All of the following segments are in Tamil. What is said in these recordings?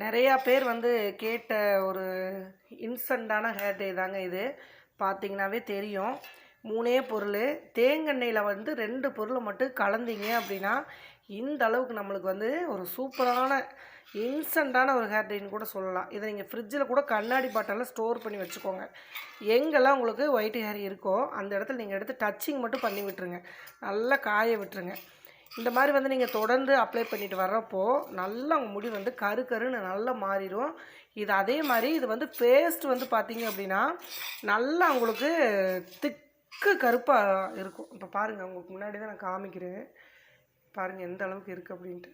நிறையா பேர் வந்து கேட்ட ஒரு இன்ஸ்டண்ட்டான ஹேர் டே தாங்க இது. பார்த்தீங்கன்னாவே தெரியும். மூணே பொருள். தேங்கெண்ணெயில் வந்து ரெண்டு பொருளை மட்டும் கலந்தீங்க அப்படின்னா இந்த அளவுக்கு நம்மளுக்கு வந்து ஒரு சூப்பரான இன்ஸ்டண்ட்டான ஒரு ஹேர் டேன்னு கூட சொல்லலாம். இதை நீங்கள் ஃப்ரிட்ஜில் கூட கண்ணாடி பாட்டெல்லாம் ஸ்டோர் பண்ணி வச்சுக்கோங்க. எங்கெல்லாம் உங்களுக்கு ஒயிட் ஹேர் இருக்கோ அந்த இடத்துல நீங்கள் எடுத்து டச்சிங் மட்டும் பண்ணி விட்டுருங்க. நல்லா காய விட்டுருங்க. இந்த மாதிரி வந்து நீங்கள் தொடர்ந்து அப்ளை பண்ணிட்டு வர்றப்போ நல்லா உங்கள் முடி வந்து கரு கருன்னு நல்லா மாறிடும் இது அதே மாதிரி இது வந்து பேஸ்ட் வந்து பார்த்திங்க அப்படின்னா நல்லா உங்களுக்கு திக்கு கருப்பாக இருக்கும். இப்போ பாருங்கள் உங்களுக்கு முன்னாடி தான் நான் காமிக்கிறேன். பாருங்கள் எந்த அளவுக்கு இருக்குது அப்படின்ட்டு.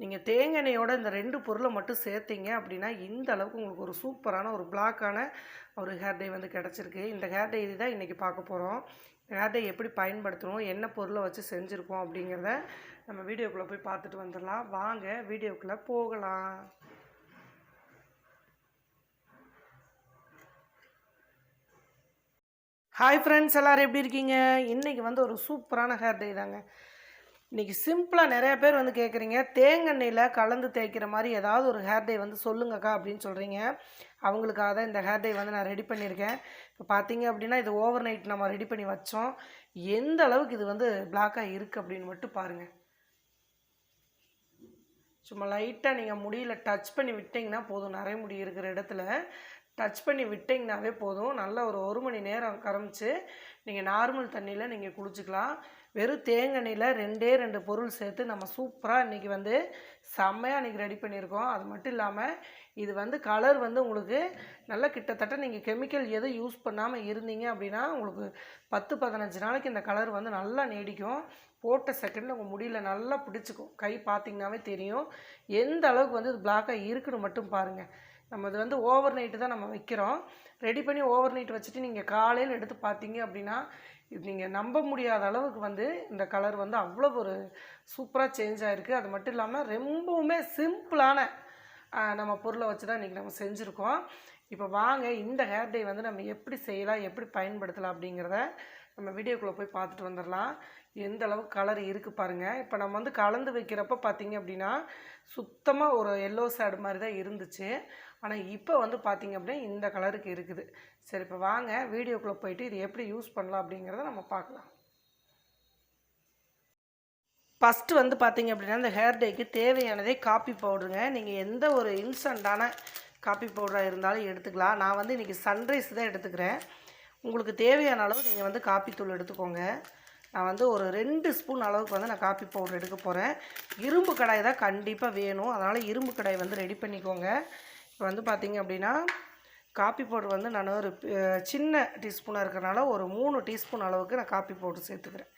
நீங்கள் தேங்காய் இந்த ரெண்டு பொருளை மட்டும் சேர்த்தீங்க அப்படின்னா இந்த அளவுக்கு உங்களுக்கு ஒரு சூப்பரான ஒரு பிளாக்கான ஒரு ஹேர்டே வந்து கிடச்சிருக்கு. இந்த ஹேர் இது தான் இன்றைக்கி பார்க்க போகிறோம் ஹேர் எப்படி பயன்படுத்தணும் என்ன பொருளை வச்சு செஞ்சுருக்கோம் அப்படிங்கிறத நம்ம வீடியோக்குள்ளே போய் பார்த்துட்டு வந்துடலாம். வாங்க வீடியோக்குள்ளே போகலாம். ஹாய் ஃப்ரெண்ட்ஸ் எல்லோரும் எப்படி இருக்கீங்க? இன்றைக்கி வந்து ஒரு சூப்பரான ஹேர் டே தாங்க. இன்றைக்கி சிம்பிளாக நிறைய பேர் வந்து கேட்குறீங்க தேங்கெண்ணெயில் கலந்து தேய்க்கிற மாதிரி ஏதாவது ஒரு ஹேர் டே வந்து சொல்லுங்கக்கா அப்படின்னு சொல்கிறீங்க அவங்களுக்காக தான் இந்த ஹேர் டே வந்து நான் ரெடி பண்ணியிருக்கேன். இப்போ பார்த்தீங்க அப்படின்னா இது ஓவர் நைட் நம்ம ரெடி பண்ணி வச்சோம். எந்த அளவுக்கு இது வந்து பிளாக்காக இருக்குது அப்படின்னு மட்டும் பாருங்கள் சும்மா லைட்டாக நீங்கள் முடியில் டச் பண்ணி விட்டிங்கன்னா போதும். நிறைய முடி இருக்கிற இடத்துல டச் பண்ணி விட்டிங்கனாவே போதும். நல்ல ஒரு ஒரு மணி நேரம் கரமிச்சு நீங்கள் நார்மல் தண்ணியில் நீங்கள் குளிச்சுக்கலாம். வெறும் தேங்காய்ல ரெண்டே ரெண்டு பொருள் சேர்த்து நம்ம சூப்பராக இன்றைக்கி வந்து செம்மையாக இன்றைக்கி ரெடி பண்ணியிருக்கோம். அது மட்டும் இல்லாமல் இது வந்து கலர் வந்து உங்களுக்கு நல்லா கிட்டத்தட்ட நீங்கள் கெமிக்கல் எதுவும் யூஸ் பண்ணாமல் இருந்தீங்க அப்படின்னா உங்களுக்கு பத்து பதினஞ்சு நாளைக்கு இந்த கலர் வந்து நல்லா நீடிக்கும். போட்ட செகண்டில் உங்கள் முடியல நல்லா பிடிச்சிக்கும். கை பார்த்திங்கனாவே தெரியும். எந்த அளவுக்கு வந்து இது பிளாக்காக இருக்குன்னு மட்டும் பாருங்கள் நம்ம இது வந்து ஓவர் நைட்டு தான் நம்ம வைக்கிறோம். ரெடி பண்ணி ஓவர் நைட் வச்சுட்டு நீங்கள் காலையில் எடுத்து பார்த்தீங்க அப்படின்னா இது நீங்கள் நம்ப முடியாத அளவுக்கு வந்து இந்த கலர் வந்து அவ்வளோ ஒரு சூப்பராக சேஞ்ச் ஆகிருக்கு அது மட்டும் இல்லாமல் ரொம்பவுமே சிம்பிளான நம்ம பொருளை வச்சு தான் இன்றைக்கி நம்ம செஞ்சுருக்கோம். இப்போ வாங்க இந்த ஹேர் டே வந்து நம்ம எப்படி செய்யலாம் எப்படி பயன்படுத்தலாம் அப்படிங்கிறத நம்ம வீடியோக்குள்ளே போய் பார்த்துட்டு வந்துடலாம். எந்த அளவுக்கு கலர் இருக்குது பாருங்கள் இப்போ நம்ம வந்து கலந்து வைக்கிறப்ப பார்த்தீங்க அப்படின்னா சுத்தமாக ஒரு எல்லோ சேடு மாதிரி தான் இருந்துச்சு. ஆனால் இப்போ வந்து பார்த்திங்க அப்படின்னா இந்த கலருக்கு இருக்குது. சரி இப்போ வாங்க வீடியோக்குள்ளே போயிட்டு இது எப்படி யூஸ் பண்ணலாம் அப்படிங்கிறத நம்ம பார்க்கலாம். ஃபஸ்ட்டு வந்து பார்த்திங்க அப்படின்னா இந்த ஹேர் டேக்கு தேவையானதே காப்பி பவுடருங்க நீங்கள் எந்த ஒரு இன்ஸ்டண்ட்டான காப்பி பவுடராக இருந்தாலும் எடுத்துக்கலாம். நான் வந்து இன்றைக்கி சன்ரைஸ் தான் எடுத்துக்கிறேன். உங்களுக்கு தேவையான அளவு நீங்கள் வந்து காப்பித்தூள் எடுத்துக்கோங்க. நான் வந்து ஒரு ரெண்டு ஸ்பூன் அளவுக்கு வந்து நான் காப்பி பவுடர் எடுக்க போகிறேன் இரும்பு கடாய் தான் கண்டிப்பாக வேணும். அதனால் இரும்பு கடாய் வந்து ரெடி பண்ணிக்கோங்க. இப்போ வந்து பார்த்திங்க அப்படின்னா காப்பி பவுடர் வந்து நான் ஒரு சின்ன டீஸ்பூனாக இருக்கிறனால ஒரு மூணு டீஸ்பூன் அளவுக்கு நான் காப்பி பவுடர் சேர்த்துக்கிறேன்.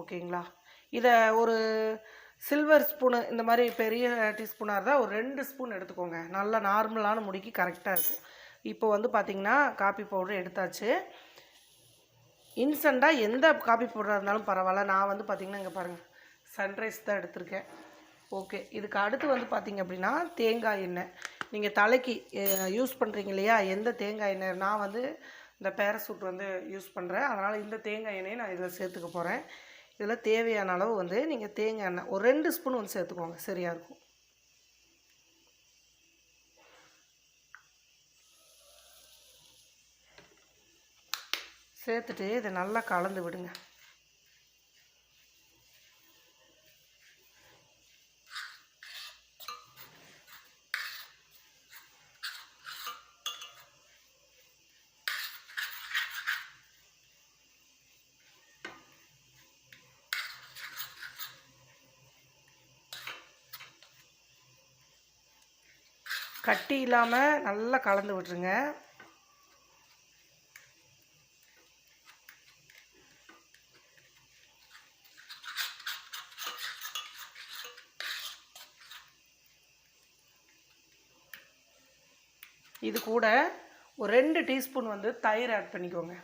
ஓகேங்களா? இதை ஒரு சில்வர் ஸ்பூனு இந்த மாதிரி பெரிய டீஸ்பூனாக இருந்தால் ஒரு ரெண்டு ஸ்பூன் எடுத்துக்கோங்க. நல்லா நார்மலான முடிக்கு கரெக்டாக இருக்கும். இப்போ வந்து பார்த்திங்கன்னா காப்பி பவுடர் எடுத்தாச்சு. இன்ஸ்டண்ட்டாக எந்த காப்பி பவுடராக இருந்தாலும் பரவாயில்ல. நான் வந்து பார்த்திங்கன்னா இங்கே பாருங்கள் சன்ரைஸ் தான் எடுத்திருக்கேன். ஓகே இதுக்கு அடுத்து வந்து பார்த்திங்க அப்படின்னா தேங்காய் எண்ணெய். நீங்கள் தலைக்கு யூஸ் பண்ணுறீங்க இல்லையா? எந்த தேங்காய் எண்ணெய்? நான் வந்து இந்த பேரசூட் வந்து யூஸ் பண்ணுறேன் அதனால் இந்த தேங்காய் எண்ணெயை நான் இதில் சேர்த்துக்க போகிறேன் இதில் தேவையான அளவு வந்து நீங்கள் தேங்காய் எண்ணெய் ஒரு ரெண்டு ஸ்பூன் வந்து சேர்த்துக்கோங்க. சரியாக இருக்கும். சேர்த்துட்டு இதை நல்லா கலந்து விடுங்க. கட்டி இல்லாமல் நல்லா கலந்து விட்டுருங்க. இது கூட ஒரு ரெண்டு டீஸ்பூன் வந்து தயிர் ஆட் பண்ணிக்கோங்க.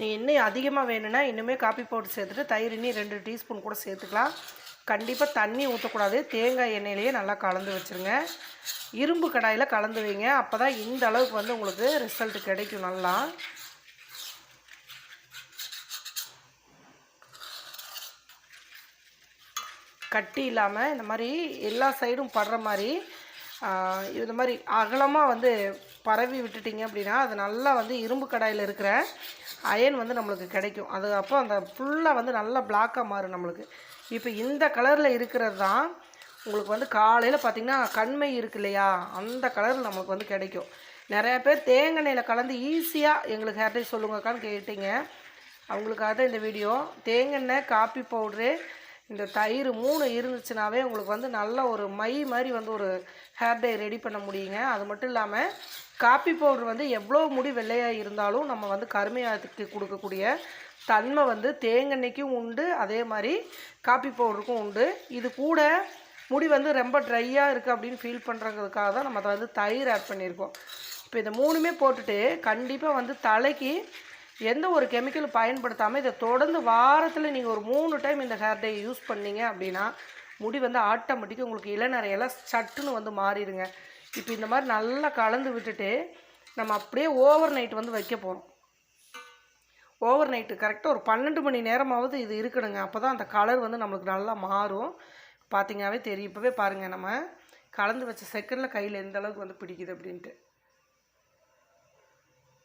நீ இன்னும் அதிகமாக வேணும்னா இன்னுமே காப்பி பவுடர் சேர்த்துட்டு தயிர் இன்னும் ரெண்டு டீஸ்பூன் கூட சேர்த்துக்கலாம். கண்டிப்பாக தண்ணி ஊற்றக்கூடாது தேங்காய் எண்ணெயிலேயே நல்லா கலந்து வச்சுருங்க. இரும்பு கடாயில் கலந்து வைங்க. அப்போ தான் இந்த அளவுக்கு வந்து உங்களுக்கு ரிசல்ட் கிடைக்கும் நல்லா. கட்டி இல்லாமல் இந்த மாதிரி எல்லா சைடும் படுற மாதிரி இந்த இது மாதிரி அகலமாக வந்து பரவி விட்டுட்டீங்க அப்படின்னா அது நல்லா வந்து இரும்பு கடாயில் இருக்கிற அயன் வந்து நம்மளுக்கு கிடைக்கும். அது அப்போ அந்த ஃபுல்லாக வந்து நல்லா பிளாக்காக மாறும் நம்மளுக்கு. இப்போ இந்த கலரில் இருக்கிறது தான் உங்களுக்கு வந்து காலையில் பார்த்தீங்கன்னா கண்மை இருக்கு இல்லையா? அந்த கலர் நம்மளுக்கு வந்து கிடைக்கும். நிறையா பேர் தேங்காய் கலந்து ஈஸியாக எங்களுக்கு ஹேர் டை சொல்லுங்கக்கான்னு கேட்டீங்க. அவங்களுக்காக தான் இந்த வீடியோ தேங்காய் காப்பி பவுட்ரு இந்த தயிர் மூணு இருந்துச்சுனாவே உங்களுக்கு வந்து நல்ல ஒரு மை மாதிரி வந்து ஒரு ஹேர் டை ரெடி பண்ண முடியுங்க. அது மட்டும் இல்லாமல் காப்பி பவுடர் வந்து எவ்வளோ முடி வெள்ளையாக இருந்தாலும் நம்ம வந்து கருமையாத்துக்கு கொடுக்கக்கூடிய தன்மை வந்து தேங்கெண்ணெய்க்கும் உண்டு. அதே மாதிரி காப்பி பவுடருக்கும் உண்டு. இது கூட முடி வந்து ரொம்ப ட்ரையாக இருக்குது அப்படின்னு ஃபீல் பண்ணுறதுக்காக தான் நம்ம அதை வந்து தயிர் ஆட் பண்ணியிருக்கோம். இப்போ இதை மூணுமே போட்டுட்டு கண்டிப்பாக வந்து தலைக்கு எந்த ஒரு கெமிக்கல் பயன்படுத்தாமல் இதை தொடர்ந்து வாரத்தில் நீங்கள் ஒரு மூணு டைம் இந்த ஹேர் டே யூஸ் பண்ணீங்க அப்படின்னா முடி வந்து ஆட்டோமேட்டிக்காக உங்களுக்கு இளநறையெல்லாம் சட்டுன்னு வந்து மாறிடுங்க. இப்போ இந்த மாதிரி நல்லா கலந்து விட்டுட்டு நம்ம அப்படியே ஓவர் நைட் வந்து வைக்க போகிறோம் ஓவர் நைட்டு கரெக்டாக ஒரு பன்னெண்டு மணி நேரமாவது இது இருக்கணுங்க. அப்போ தான் அந்த கலர் வந்து நம்மளுக்கு நல்லா மாறும். பார்த்திங்கனாவே தெரியும். இப்போவே பாருங்கள் நம்ம கலந்து வச்ச செகண்டில் கையில் எந்த அளவுக்கு வந்து பிடிக்குது அப்படின்ட்டு.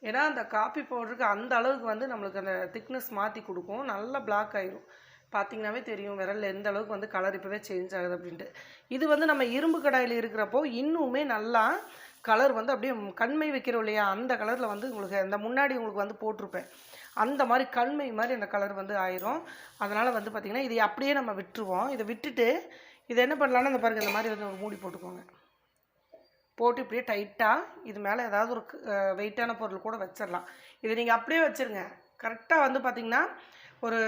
ஏன்னா அந்த காப்பி பவுடருக்கு அந்த அளவுக்கு வந்து நம்மளுக்கு அந்த திக்னஸ் மாற்றி கொடுக்கும். நல்லா பிளாக் ஆயிரும். பார்த்தீங்கன்னாவே தெரியும் விரல்ல எந்த அளவுக்கு வந்து கலர் இப்போவே சேஞ்ச் ஆகுது அப்படின்ட்டு. இது வந்து நம்ம இரும்பு கடாயில் இருக்கிறப்போ இன்னுமே நல்லா கலர் வந்து அப்படியே கண்மை வைக்கிறோம் இல்லையா? அந்த கலரில் வந்து உங்களுக்கு அந்த முன்னாடி உங்களுக்கு வந்து போட்டிருப்பேன். அந்த மாதிரி கண்மை மாதிரி அந்த கலர் வந்து ஆயிரும். அதனால் வந்து பார்த்திங்கன்னா இதை அப்படியே நம்ம விட்டுருவோம். இதை விட்டுட்டு இதை என்ன பண்ணலாம்னா இந்த பாருங்கள் இந்த மாதிரி வந்து ஒரு மூடி போட்டுக்கோங்க. போட்டு இப்படியே டைட்டாக இது மேலே ஏதாவது ஒரு வெயிட்டான பொருள் கூட வச்சிடலாம். இதை நீங்கள் அப்படியே வச்சுருங்க. கரெக்டாக வந்து பார்த்திங்கன்னா ஒரு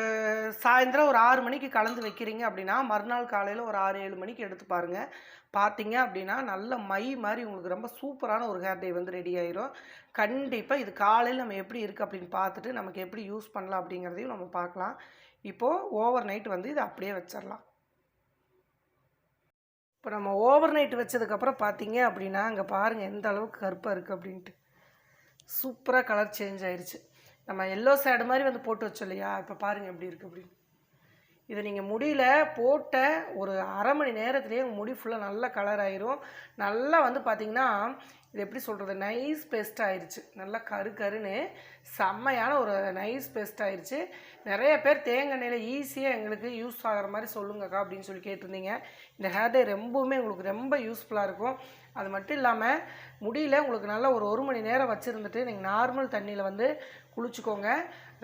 சாயந்தரம் ஒரு ஆறு மணிக்கு கலந்து வைக்கிறீங்க அப்படின்னா மறுநாள் காலையில் ஒரு ஆறு ஏழு மணிக்கு எடுத்து பாருங்கள் பார்த்தீங்க அப்படின்னா நல்ல மை மாதிரி உங்களுக்கு ரொம்ப சூப்பரான ஒரு ஹேர் டே வந்து ரெடி ஆயிரும். கண்டிப்பாக இது காலையில் நம்ம எப்படி இருக்குது அப்படின்னு பார்த்துட்டு நமக்கு எப்படி யூஸ் பண்ணலாம் அப்படிங்கிறதையும் நம்ம பார்க்கலாம். இப்போது ஓவர் நைட் வந்து இதை அப்படியே வச்சிடலாம். இப்போ நம்ம ஓவர் நைட் வச்சதுக்கப்புறம் பார்த்தீங்க அப்படின்னா அங்கே பாருங்கள் எந்த அளவுக்கு கருப்பாக இருக்குது அப்படின்ட்டு. சூப்பராக கலர் சேஞ்ச் ஆயிடுச்சு நம்ம எல்லோ சேடு மாதிரி வந்து போட்டு வச்சோம் இல்லையா? இப்போ பாருங்கள் எப்படி இருக்குது அப்படின்னு. இதை நீங்கள் முடியல போட்ட ஒரு அரை மணி நேரத்துலேயே உங்கள் முடி ஃபுல்லாக நல்ல கலர் ஆயிரும். நல்லா வந்து பார்த்தீங்கன்னா இது எப்படி சொல்கிறது நைஸ் பெஸ்ட் ஆயிடுச்சு நல்லா கரு கருன்னு செம்மையான ஒரு நைஸ் பேஸ்ட் ஆயிடுச்சு நிறைய பேர் தேங்காய் எண்ணெயில் ஈஸியாக எங்களுக்கு யூஸ் ஆகிற மாதிரி சொல்லுங்கக்கா அப்படின்னு சொல்லி கேட்டிருந்தீங்க. இந்த ஹேர் டே ரொம்பவுமே உங்களுக்கு ரொம்ப யூஸ்ஃபுல்லாக இருக்கும். அது மட்டும் இல்லாமல் முடியல உங்களுக்கு நல்லா ஒரு ஒரு மணி நேரம் வச்சுருந்துட்டு நீங்கள் நார்மல் தண்ணியில் வந்து குளிச்சுக்கோங்க.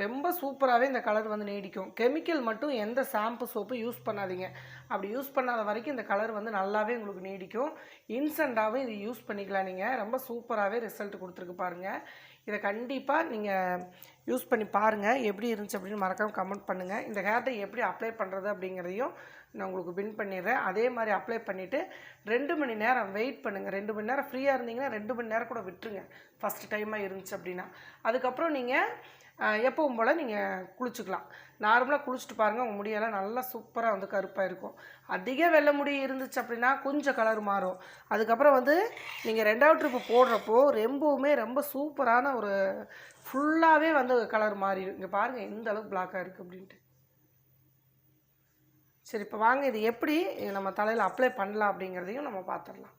ரொம்ப சூப்பராகவே இந்த கலர் வந்து நீடிக்கும். கெமிக்கல் மட்டும் எந்த ஷாம்பு சோப்பு யூஸ் பண்ணாதீங்க. அப்படி யூஸ் பண்ணாத வரைக்கும் இந்த கலர் வந்து நல்லாவே உங்களுக்கு நீடிக்கும். இன்ஸ்டண்ட்டாகவும் இது யூஸ் பண்ணிக்கலாம் நீங்கள் ரொம்ப சூப்பராகவே ரிசல்ட் கொடுத்துருக்கு பாருங்கள் இதை கண்டிப்பாக நீங்கள் யூஸ் பண்ணி பாருங்கள் எப்படி இருந்துச்சு அப்படின்னு மறக்காமல் கமெண்ட் பண்ணுங்கள் இந்த ஹேர்டை எப்படி அப்ளை பண்ணுறது அப்படிங்கிறதையும் நான் உங்களுக்கு பின் பண்ணிடுறேன். அதே மாதிரி அப்ளை பண்ணிவிட்டு ரெண்டு மணி நேரம் வெயிட் பண்ணுங்கள் ரெண்டு மணி நேரம் ஃப்ரீயாக இருந்தீங்கன்னா ரெண்டு மணி நேரம் கூட விட்டுருங்க. ஃபஸ்ட் டைமாக இருந்துச்சு அப்படின்னா. அதுக்கப்புறம் நீங்கள் எப்பவும் போல் நீங்கள் குளிச்சுக்கலாம். நார்மலாக குளிச்சுட்டு பாருங்கள் உங்கள் முடியெல்லாம் நல்லா சூப்பராக வந்து கருப்பாக இருக்கும். அதிக வெள்ளை முடி இருந்துச்சு அப்படின்னா கொஞ்சம் கலர் மாறும். அதுக்கப்புறம் வந்து நீங்கள் ரெண்டாவது ட்ரிப்பு போடுறப்போ ரொம்பவுமே ரொம்ப சூப்பரான ஒரு ஃபுல்லாகவே வந்து கலர் மாறிடும். இங்கே பாருங்கள் எந்த அளவுக்கு பிளாக்காக இருக்குது அப்படின்ட்டு. சரி இப்போ வாங்க இது எப்படி நம்ம தலையில் அப்ளை பண்ணலாம் அப்படிங்கிறதையும் நம்ம பார்த்துடலாம்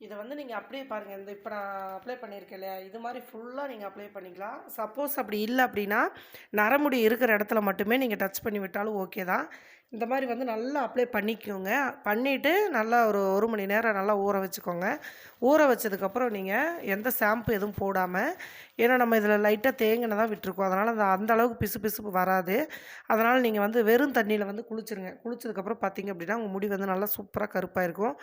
இதை வந்து நீங்கள் அப்படியே பாருங்கள் இந்த இப்போ நான் அப்ளை பண்ணியிருக்கேன் இல்லையா? இது மாதிரி ஃபுல்லாக நீங்கள் அப்ளை பண்ணிக்கலாம். சப்போஸ் அப்படி இல்லை அப்படின்னா நரமுடி இருக்கிற இடத்துல மட்டுமே நீங்கள் டச் பண்ணி விட்டாலும் ஓகே தான். இந்த மாதிரி வந்து நல்லா அப்ளை பண்ணிக்கோங்க. பண்ணிவிட்டு நல்லா ஒரு ஒரு மணி நேரம் நல்லா ஊற வச்சுக்கோங்க. ஊற வச்சதுக்கப்புறம் நீங்கள் எந்த ஷாம்பு எதுவும் போடாமல் ஏன்னா நம்ம இதில் லைட்டாக தேங்கின தான் விட்டுருக்கோம். அதனால் அந்த அந்தளவுக்கு பிசு பிசுப்பு வராது. அதனால் நீங்கள் வந்து வெறும் தண்ணியில் வந்து குளிச்சிருங்க. குளிச்சதுக்கப்புறம் பார்த்தீங்க அப்படின்னா உங்கள் முடி வந்து நல்லா சூப்பராக கருப்பாக இருக்கும்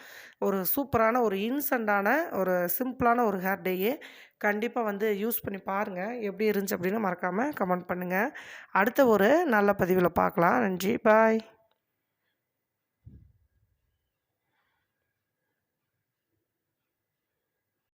ஒரு சூப்பரான ஒரு இன்ஸ்டண்ட்டான ஒரு சிம்பிளான ஒரு ஹேர் டேயே கண்டிப்பாக வந்து யூஸ் பண்ணி பாருங்கள் எப்படி இருந்துச்சு அப்படின்னு மறக்காமல் கமெண்ட் பண்ணுங்கள் அடுத்த ஒரு நல்ல பதிவில் பார்க்கலாம். நன்றி. பாய்.